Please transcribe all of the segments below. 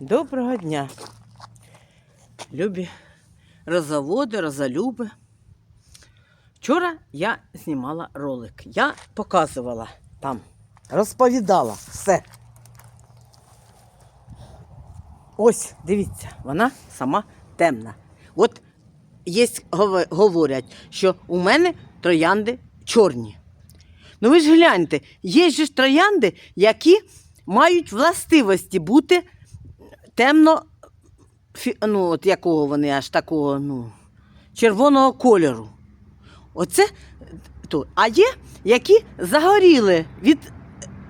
Доброго дня. Любі розоводи, розолюби. Вчора я знімала ролик. Я показувала там, розповідала все. Ось, дивіться, вона сама темна. От є, говорять, що у мене троянди чорні. Ну ви ж гляньте, є ж троянди, які мають властивості бути темно, ну, от якого вони аж такого, ну, червоного кольору. Оце то. А є, які загоріли від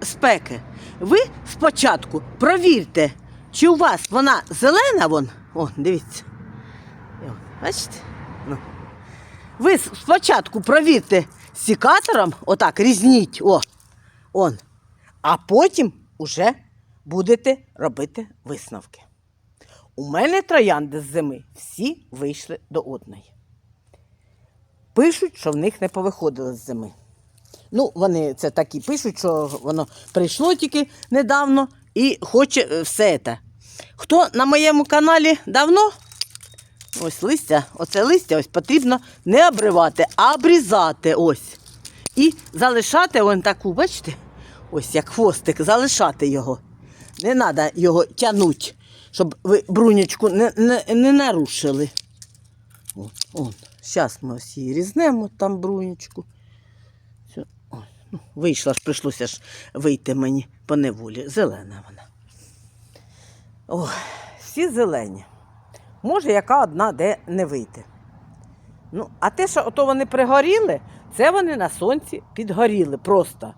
спеки. Ви спочатку провірте, чи у вас вона зелена, вон, о, дивіться. Бачите? Ну. Ви спочатку провірте сікатором, отак, різніть, о, он, а потім уже будете робити висновки. У мене троянди з зими всі вийшли до одної. Пишуть, що в них не повиходило з зими. Ну, вони це такі пишуть, що воно прийшло тільки недавно і хоче е, все це. Хто на моєму каналі давно? Ось листя, оце листя ось потрібно не обривати, а обрізати ось. І залишати вон таку, бачите? Ось як хвостик, залишати його. Не треба його тягнути, щоб ви брунячку не, не, не нарушили. О. Зараз ми ось її різнемо, там брунячку. Все. Ой, ну, вийшла ж, прийшлося ж вийти мені по неволі. Зелена вона. Ой, всі зелені. Може, яка одна де не вийти. Ну, а те, що ото вони пригоріли, це вони на сонці підгоріли просто.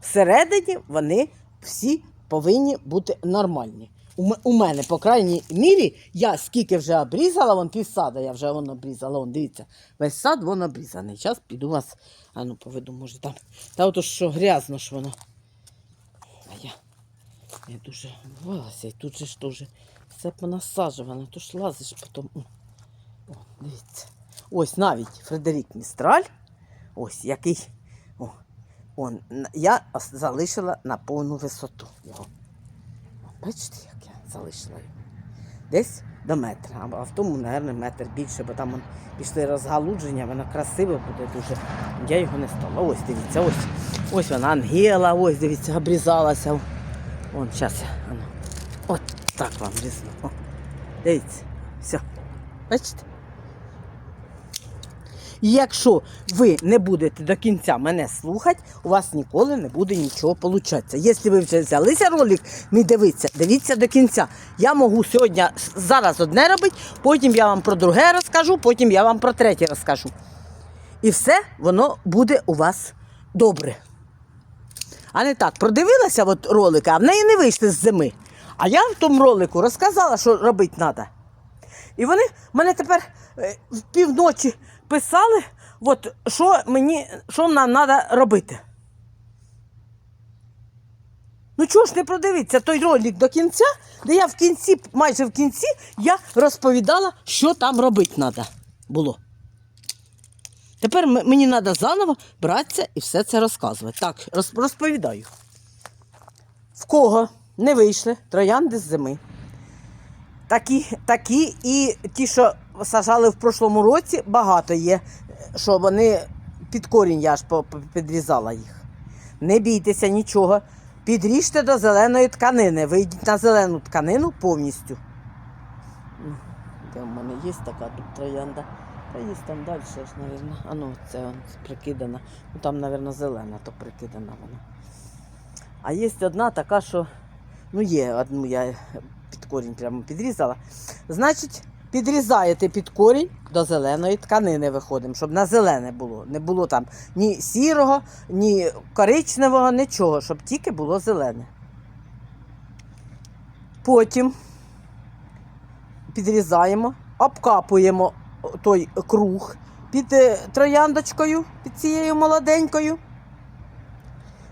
Всередині вони всі повинні бути нормальні. У, у мене, по крайній мірі, я скільки вже обрізала, вон півсада я вже вон обрізала. Вон, дивіться, весь сад вон обрізаний. Зараз піду вас, а ну поведу, може там. Та ото що грязно ж воно. А я, я дуже ховалася, і тут же ж теж все понасаджувано, то ж лазиш потім. О, дивіться. Ось навіть Фредерік Містраль, ось який. Он, я залишила на повну висоту його. Бачите, як я залишила його? Десь до метра, а в тому, мабуть, метр більше, бо там пішли розгалудження, воно красиве буде дуже. Я його не стала. Ось дивіться, ось. Ось вона ангела, ось дивіться, обрізалася. Вон, зараз я. От так вам різно. Дивіться. Все. Бачите? І якщо ви не будете до кінця мене слухати, у вас ніколи не буде нічого получатися. Якщо ви вже взялися ролик, мій дивіться, дивіться до кінця. Я можу сьогодні зараз одне робити, потім я вам про друге розкажу, потім я вам про третє розкажу. І все воно буде у вас добре. А не так, продивилася от ролики, а в неї не вийшли з зими. А я в тому ролику розказала, що робити треба. І вони мене тепер е, в півночі писали, от, що мені, що нам треба робити. Ну чого ж не продивіться той ролик до кінця, де я в кінці, майже в кінці, я розповідала, що там робити треба було. Тепер мені треба заново братися і все це розказувати. Так, розповідаю. В кого не вийшли троянди з зими. Такі, такі і ті, що сажали в прошлому році, багато є, що вони під корінь я ж підрізала їх. Не бійтеся нічого. Підріжте до зеленої тканини. Вийдіть на зелену тканину повністю. Ну, Де в мене є така тут троянда? Та є там далі ж, мабуть. А ну, це он прикидана. Ну там, мабуть, зелена, то прикидана вона. А є одна така, що ну є, одну я під корінь прямо підрізала. Значить, підрізаєте під корінь до зеленої тканини виходимо, щоб на зелене було. Не було там ні сірого, ні коричневого, нічого, щоб тільки було зелене. Потім підрізаємо, обкапуємо той круг під е, трояндочкою, під цією молоденькою.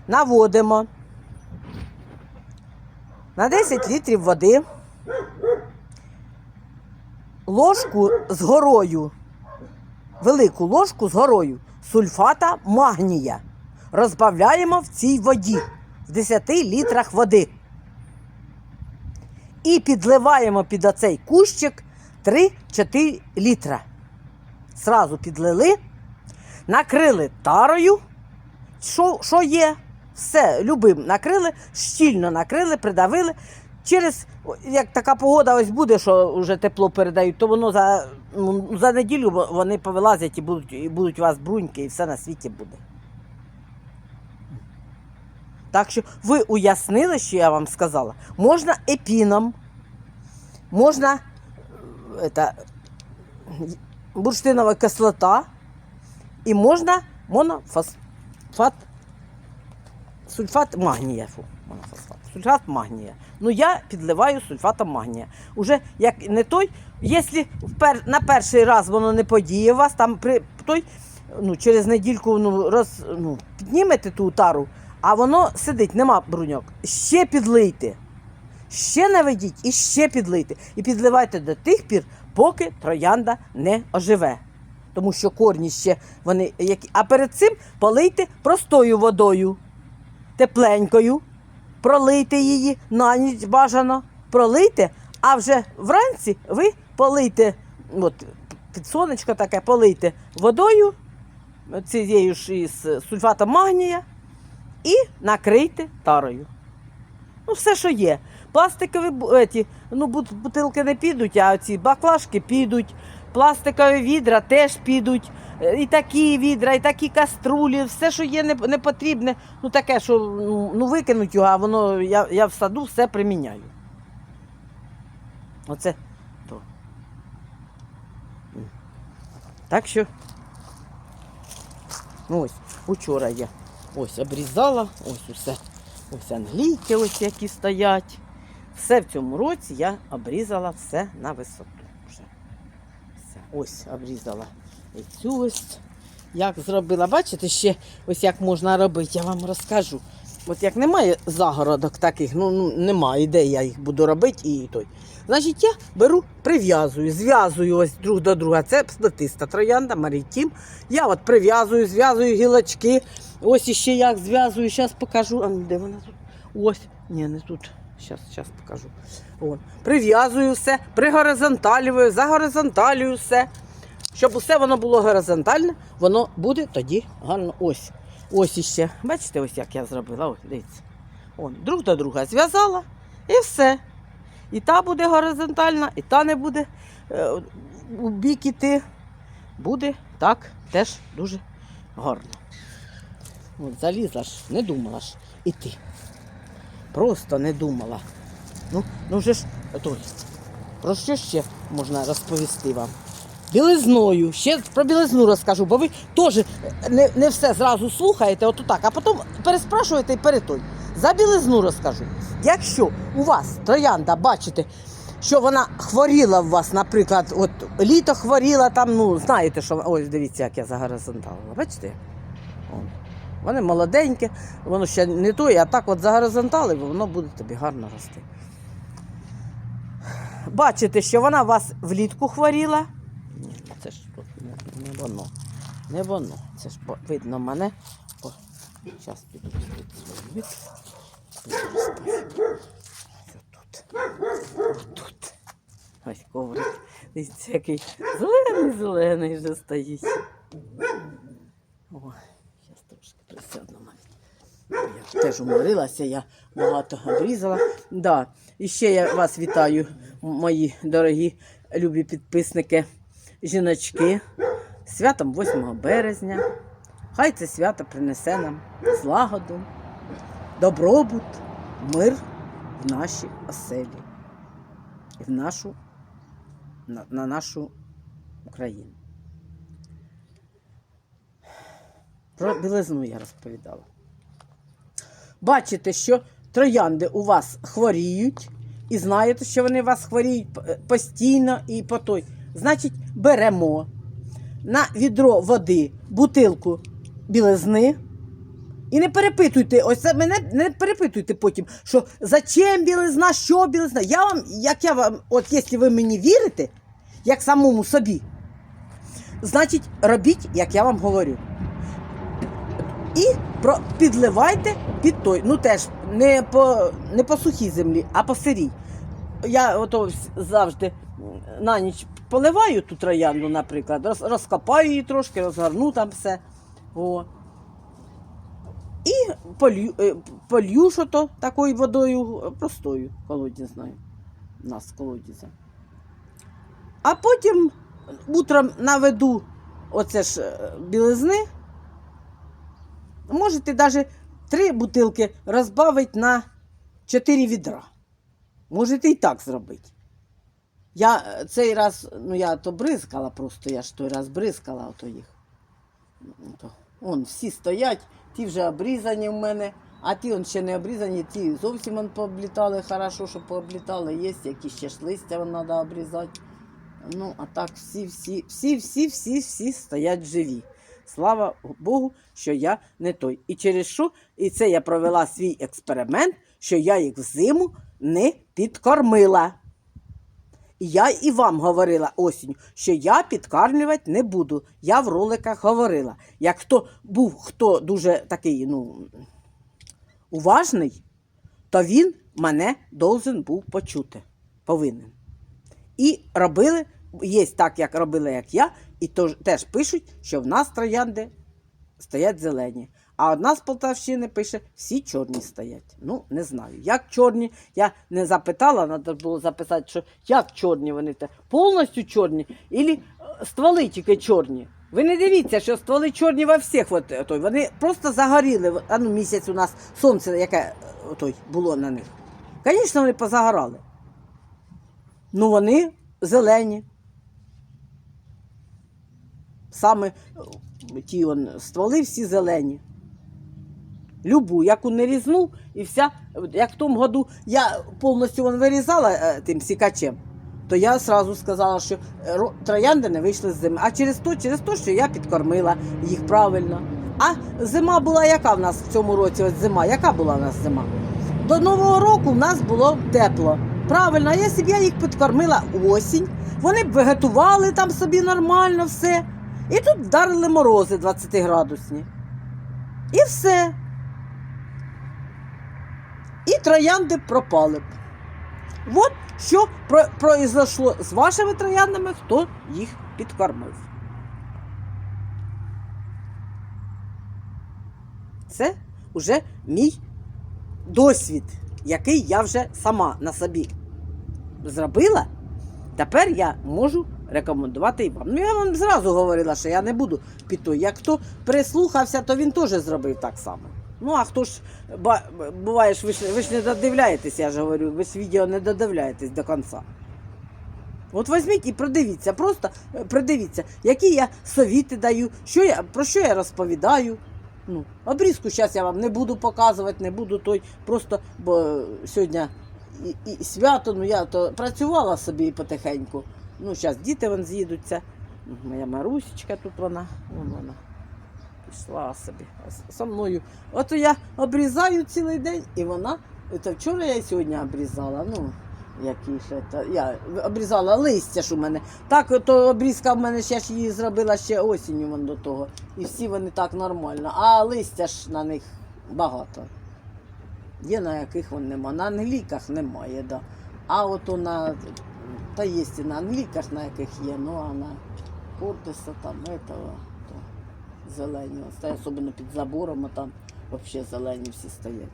Наводимо на 10 літрів води, ложку з горою, велику ложку з горою сульфата магнія розбавляємо в цій воді в 10 літрах води. І підливаємо під оцей кущик 3-4 літра. Сразу підлили, накрили тарою. Що, є? Все, любим накрили, щільно накрили, придавили. Через, як така погода ось буде, що вже тепло передають, то воно за, за неділю вони повилазять і будуть, і будуть у вас бруньки, і все на світі буде. Так що ви уяснили, що я вам сказала. Можна епіном, можна е, это, бурштинова кислота і можна монофосфат сульфат магнія. Монофосфат. Сульфат магнія. Ну я підливаю сульфатом магнія. Уже як не той, якщо на перший раз воно не подіє вас, там при той, ну, через недільку ну, роз, ну, піднімете ту тару, а воно сидить, нема бруньок. Ще підлийте. Ще наведіть і ще підлийте. І підливайте до тих пір, поки троянда не оживе. Тому що корні ще вони які. А перед цим полийте простою водою, тепленькою, пролийте її на ніч бажано, пролийте, а вже вранці ви полийте, от під сонечко таке, полийте водою, цією ж із сульфатом магнія, і накрийте тарою. Ну, все, що є. Пластикові еті, ну, бутилки не підуть, а ці баклажки підуть, пластикові відра теж підуть. Е, І такі відра, і такі каструлі, все, що є не, не потрібне, ну таке, що ну, ну, викинуть його, а воно я, я в саду все приміняю. Оце то. Так що. Ну ось, учора я ось обрізала, ось усе. Ось англійки, ось які стоять. Все в цьому році я обрізала все на висоту. Все. Ось обрізала і цю ось. Як зробила, бачите, ще ось як можна робити, я вам розкажу. От як немає загородок таких, ну, ну немає, де я їх буду робити і той. Значить, я беру, прив'язую, зв'язую ось друг до друга. Це плетиста троянда, марітім. Я от прив'язую, зв'язую гілочки. Ось іще як зв'язую, зараз покажу. А ну, де вона тут? Ось. Ні, не тут. Зараз, зараз покажу. От. Прив'язую все, пригоризонталюю, загоризонталюю все. Щоб усе воно було горизонтальне, воно буде тоді гарно. Ось. Ось іще. Бачите, ось як я зробила. Ось, дивіться. Он, друг до друга зв'язала і все. І та буде горизонтальна, і та не буде е, у бік іти. Буде так теж дуже гарно. От залізла ж, не думала ж іти. Просто не думала. Ну, ну вже ж той. Про що ще можна розповісти вам? Білизною. Ще про білизну розкажу, бо ви теж не, не все зразу слухаєте, от так, а потім переспрашуєте і перетой. За білизну розкажу. Якщо у вас троянда, бачите, що вона хворіла у вас, наприклад, от літо хворіла, там, ну, знаєте, що. Ось дивіться, як я загоризонталила. Бачите? Вони молоденькі, воно ще не той, а так от загоризонтали, воно буде тобі гарно рости. Бачите, що вона вас влітку хворіла. Це ж не, воно. Не воно. Це ж видно мене. Зараз піду під свій тут. Тут. Ось коврик. Дивіться, який зелений, зелений вже стоїть. О, зараз трошки присяду навіть. Я теж уморилася, я багато обрізала. Да. І ще я вас вітаю, мої дорогі любі підписники, жіночки. Святом 8 березня. Хай це свято принесе нам злагоду, добробут, мир в нашій оселі і в нашу, на, на нашу Україну. Про білизну я розповідала. Бачите, що троянди у вас хворіють, і знаєте, що вони у вас хворіють постійно і по той. Значить, беремо на відро води бутилку білизни. І не перепитуйте, ось це мене не перепитуйте потім, що зачем білизна, що білизна. Я вам, як я вам, от якщо ви мені вірите, як самому собі, значить робіть, як я вам говорю. І про, підливайте під той. Ну теж не по, не по сухій землі, а по сирій. я ото завжди на ніч поливаю ту троянду, наприклад, роз, розкопаю її трошки, розгорну там все. О. І полью, е, полью що то такою водою е, простою, колодязною. У нас колодязя. А потім утром наведу оце ж е, білизни. Можете навіть три бутилки розбавити на чотири відра. Можете і так зробити. Я е, цей раз, ну я то бризкала просто, я ж той раз бризкала ото їх. Ну, То, всі стоять, ті вже обрізані в мене, а ті он ще не обрізані, ті зовсім он пооблітали, хорошо, що пооблітали, є, які ще ж листя треба обрізати. Ну, а так всі, всі, всі, всі, всі, всі стоять живі. Слава Богу, що я не той. І через що? І це я провела свій експеримент, що я їх взиму не підкормила. І я і вам говорила осінь, що я підкармлювати не буду. Я в роликах говорила. Як хто був хто дуже такий, ну, уважний, то він мене должен був почути. Повинен. І робили, є так, як робили, як я, і теж пишуть, що в нас троянди стоять зелені. А одна з Полтавщини пише, всі чорні стоять. Ну, не знаю. Як чорні, я не запитала, треба було записати, що як чорні вони те. Повністю чорні, і стволи тільки чорні. Ви не дивіться, що стволи чорні во всіх. От, е, той. Вони просто загоріли. А ну місяць у нас сонце, яке е, той, було на них. Звісно, вони позагорали. Ну, вони зелені. Саме е, ті он, стволи всі зелені. Любу, яку не різнув, і вся, як в тому году я повністю вон вирізала е, тим сікачем, то я одразу сказала, що е, троянди не вийшли з зими. А через то, через то, що я підкормила їх правильно. А зима була яка в нас в цьому році? Ось зима, яка була в нас зима? До Нового року в нас було тепло. Правильно, а якщо б я їх підкормила осінь, вони б вегетували там собі нормально все. І тут вдарили морози 20 градусні. І все. І троянди пропали. От що про- произошло з вашими трояндами, хто їх підкормив. Це вже мій досвід, який я вже сама на собі зробила. Тепер я можу рекомендувати і вам. Ну, я вам зразу говорила, що я не буду піти. Як хто прислухався, то він теж зробив так само. Ну, а хто ж буває, ви ж, ви ж не додивляєтесь, я ж говорю, ви ж відео не додивляєтесь до кінця. От візьміть і продивіться, просто е, придивіться, які я совіти даю, що я, про що я розповідаю. Ну, обрізку зараз я вам не буду показувати, не буду той. Просто бо е, сьогодні і, і свято, ну я то працювала собі потихеньку. Ну, зараз діти вон з'їдуться. Моя Марусечка тут вона, вон вона. Пішла собі со мною. От я обрізаю цілий день, і вона. Це вчора я сьогодні обрізала. Ну, які ще то. Я обрізала листя ж у мене. Так, то обрізка в мене ще ж її зробила ще осінню вон до того. І всі вони так нормально. А листя ж на них багато. Є на яких вон нема. На англійках немає, да. А от на та є і на англійках, на яких є, ну а на Кортиса там этого, то зелені. Стоять, особливо під забором, а там взагалі зелені всі стоять.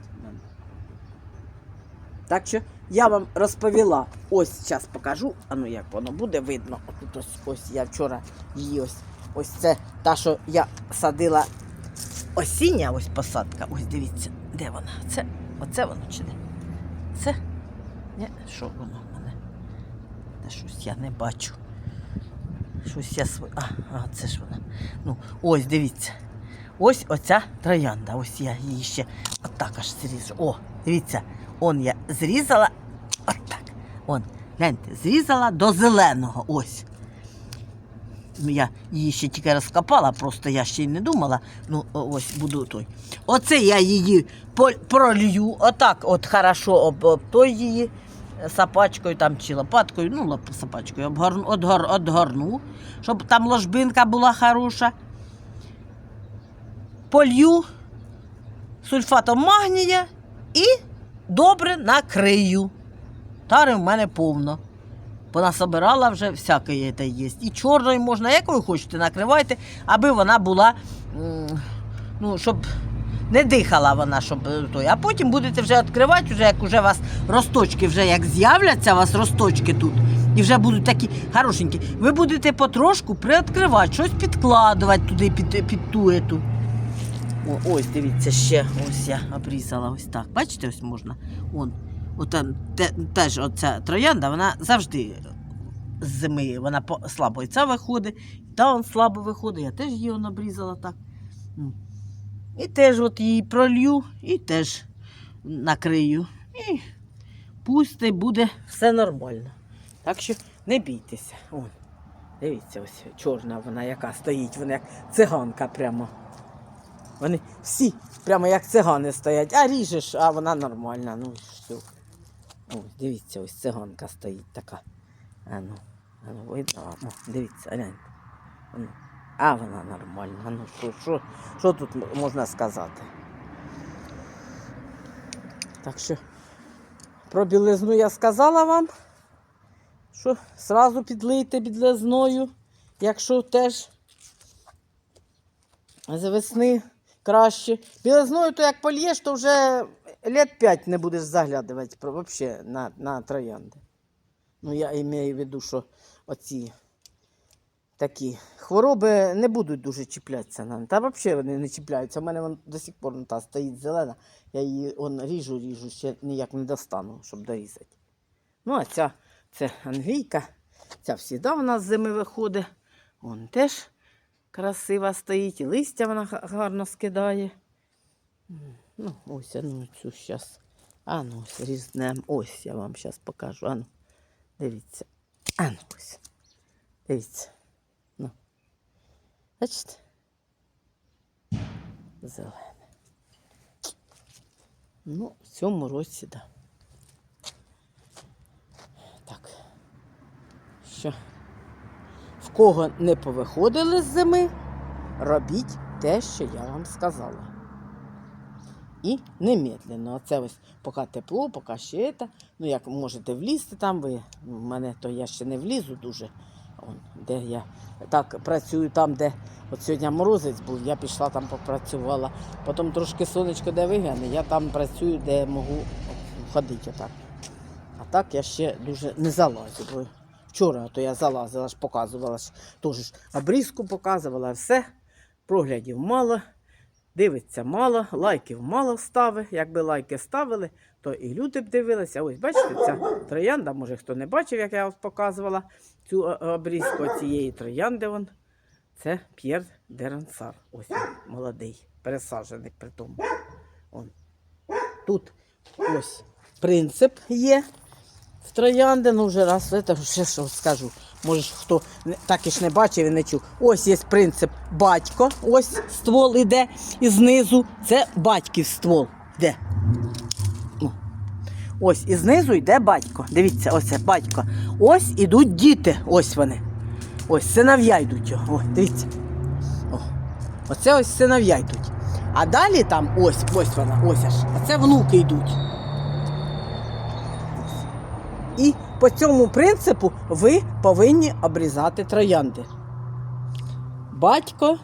Так що я вам розповіла. Ось зараз покажу. А ну як воно буде видно. Тут ось ось я вчора її ось. Ось це та, що я садила осіння ось посадка. Ось дивіться, де вона? Це, оце воно чи не? Це? Ні, що воно в мене? Та щось я не бачу. Щось я св... а, а, це ж вона. Ну, ось дивіться. Ось оця троянда. Ось я її ще отак аж зріжу. О, дивіться, он я зрізала. Отак. Он, гляньте, зрізала до зеленого. Ось. Я її ще тільки розкопала, просто я ще й не думала. Ну, ось буду той. Оце я її пролью, отак от хорошо об, об той її сапачкою там чи лопаткою, ну, сапачкою обгорну, одгор, одгорну, щоб там ложбинка була хороша. Полью сульфатом магнія і добре накрию. Тари в мене повно. Вона собирала вже всяке є. І чорної можна, якою хочете, накривайте, аби вона була, ну, щоб не дихала вона, щоб е, той. А потім будете вже відкривати, вже як уже у вас росточки, вже як з'являться у вас росточки тут, і вже будуть такі хорошенькі. Ви будете потрошку приоткривати, щось підкладувати туди під, під ту ету. О, ось, дивіться, ще ось я обрізала ось так. Бачите, ось можна. Вон, ота, те, теж оця троянда, вона завжди з зими, вона слабо і ця виходить, та он слабо виходить, я теж її обрізала так. І теж от її пролью, і теж накрию. І пусти буде все нормально. Так що не бійтеся. Вон, дивіться, ось чорна вона яка стоїть, вона як циганка прямо. Вони всі прямо як цигани стоять, а ріжеш, а вона нормальна. Ну все. Ось, дивіться, ось циганка стоїть така. А ну, а ну, видно, О, дивіться, гляньте. А вона нормальна. Ну, що, що, що тут можна сказати? Так що про білизну я сказала вам, що сразу підлийте білизною, якщо теж з весни краще. Білизною, то як польєш, то вже лет 5 не будеш заглядувати вообще на, на троянди. Ну, я маю в виду, що оці такі хвороби не будуть дуже чіплятися нам. Та взагалі вони не чіпляються. У мене вон до сих пор та стоїть зелена. Я її он, ріжу, ріжу, ще ніяк не достану, щоб дорізати. Ну, а ця це англійка. Ця всіда в нас зими виходить. Вон теж красива стоїть, і листя вона гарно скидає. Ну, ось, ну цю зараз. А ну ось різнем. Ось я вам зараз покажу. А ну, дивіться. А ну ось. Дивіться. Бачите? Зелене. Ну, в цьому році, так. Да. Так. Що? В кого не повиходили з зими, робіть те, що я вам сказала. І немедленно. Оце ось поки тепло, поки ще це. Ну, як можете влізти там, ви. У мене то я ще не влізу дуже. Он, де я так працюю там, де от сьогодні морозець був, я пішла там попрацювала. Потім трошки сонечко де вигляне, я там працюю, де можу ходити отак. А так я ще дуже не залазю. Бо вчора то я залазила, ж показувала ж теж обрізку показувала, все. Проглядів мало, дивиться мало, лайків мало ставить. Якби лайки ставили, то і люди б дивилися. Ось бачите, ця троянда, може хто не бачив, як я от показувала цю обрізку цієї троянди. Вон. Це П'єр Дерансар. Ось він, молодий, пересаджений при тому. Он. Тут ось принцип є в троянди, ну вже раз це ще що скажу. Може, хто так і ж не бачив і не чув. Ось є принцип батько, ось ствол іде, і знизу це батьків ствол. Де? Ось і знизу йде батько. Дивіться, ось це батько. Ось ідуть діти. Ось вони. Ось синов'я йдуть. О, дивіться. О. Оце ось синов'я йдуть. А далі там ось, ось вона, ось аж. Оце внуки йдуть. І по цьому принципу ви повинні обрізати троянди. Батько,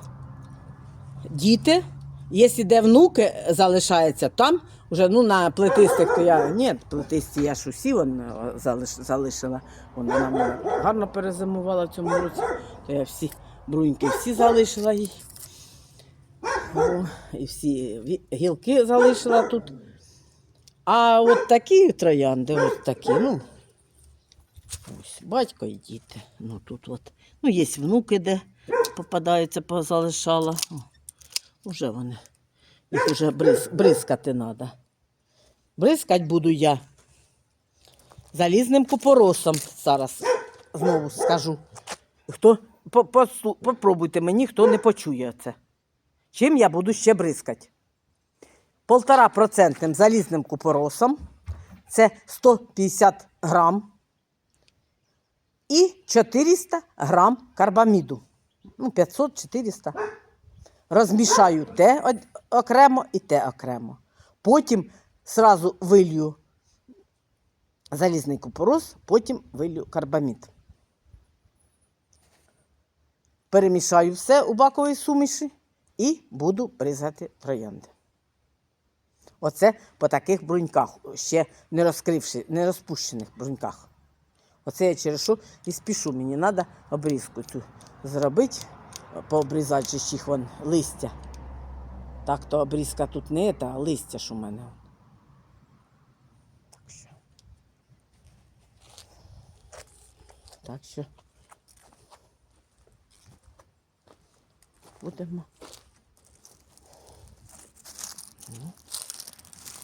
діти, якщо де внуки залишаються, там вже ну, на плетистих, то я ні, плетисті я ж усі вон, е, залиш, залишила. Вона в мене гарно перезимувала в цьому році, то я всі бруньки всі залишила їй. О, і всі гілки залишила тут. А от такі троянди, от такі, ну. Ось, батько і діти. Ну тут от. Ну, є внуки, де попадаються, позалишала. Уже вони. Їх вже бриз, бризкати треба. Бризкати буду я залізним купоросом. Зараз знову скажу. Хто попробуйте мені, хто не почує це. Чим я буду ще бризкати? Полтора процентним залізним купоросом. Це 150 грам і 400 грам карбаміду. Ну, 500-400. Розмішаю те окремо і те окремо. Потім сразу вилью залізний купорос, потім вилью карбамід. Перемішаю все у баковій суміші і буду бризати троянди. Оце по таких бруньках, ще не розкривши, не розпущених бруньках. Оце я через що і спішу. Мені треба обрізку цю зробити, пообрізати же їх вон листя. Так то обрізка тут не та, а листя ж у мене. Так що. Так що. Будемо. Ну,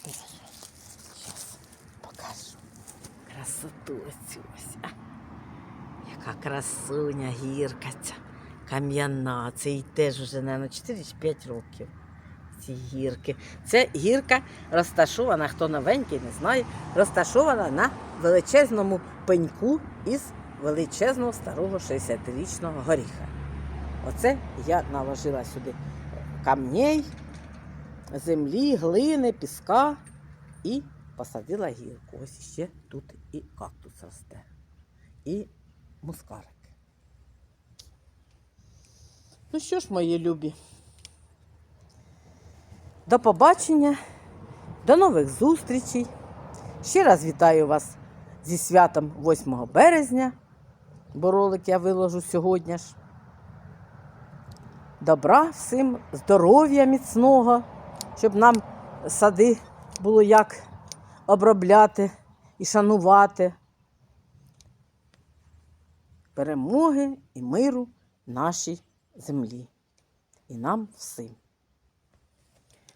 Зараз покажу красоту ось. А. Яка красуня гірка ця. Кам'яна. Це їй теж вже, мабуть, 4-5 років. Ці гірки. Це гірка розташована, хто новенький, не знає, розташована на величезному пеньку із величезного старого 60-річного горіха. Оце я наложила сюди камней, землі, глини, піска і посадила гірку. Ось ще тут і кактус росте, і мускарик. Ну що ж, мої любі, до побачення, до нових зустрічей. Ще раз вітаю вас зі святом 8 березня, бо ролик я виложу сьогодні ж. Добра всім, здоров'я міцного, щоб нам сади було як обробляти і шанувати. Перемоги і миру нашій землі. І нам всім.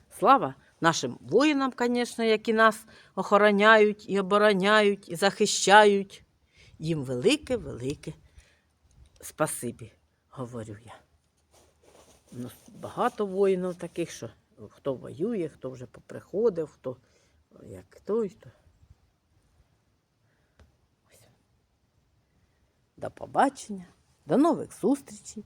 Слава нашим воїнам, звісно, які нас охороняють і обороняють, і захищають. Їм велике-велике спасибі, говорю я. Ну, багато воїнів таких, що хто воює, хто вже поприходив, хто як той, то. До побачення, до нових зустрічей.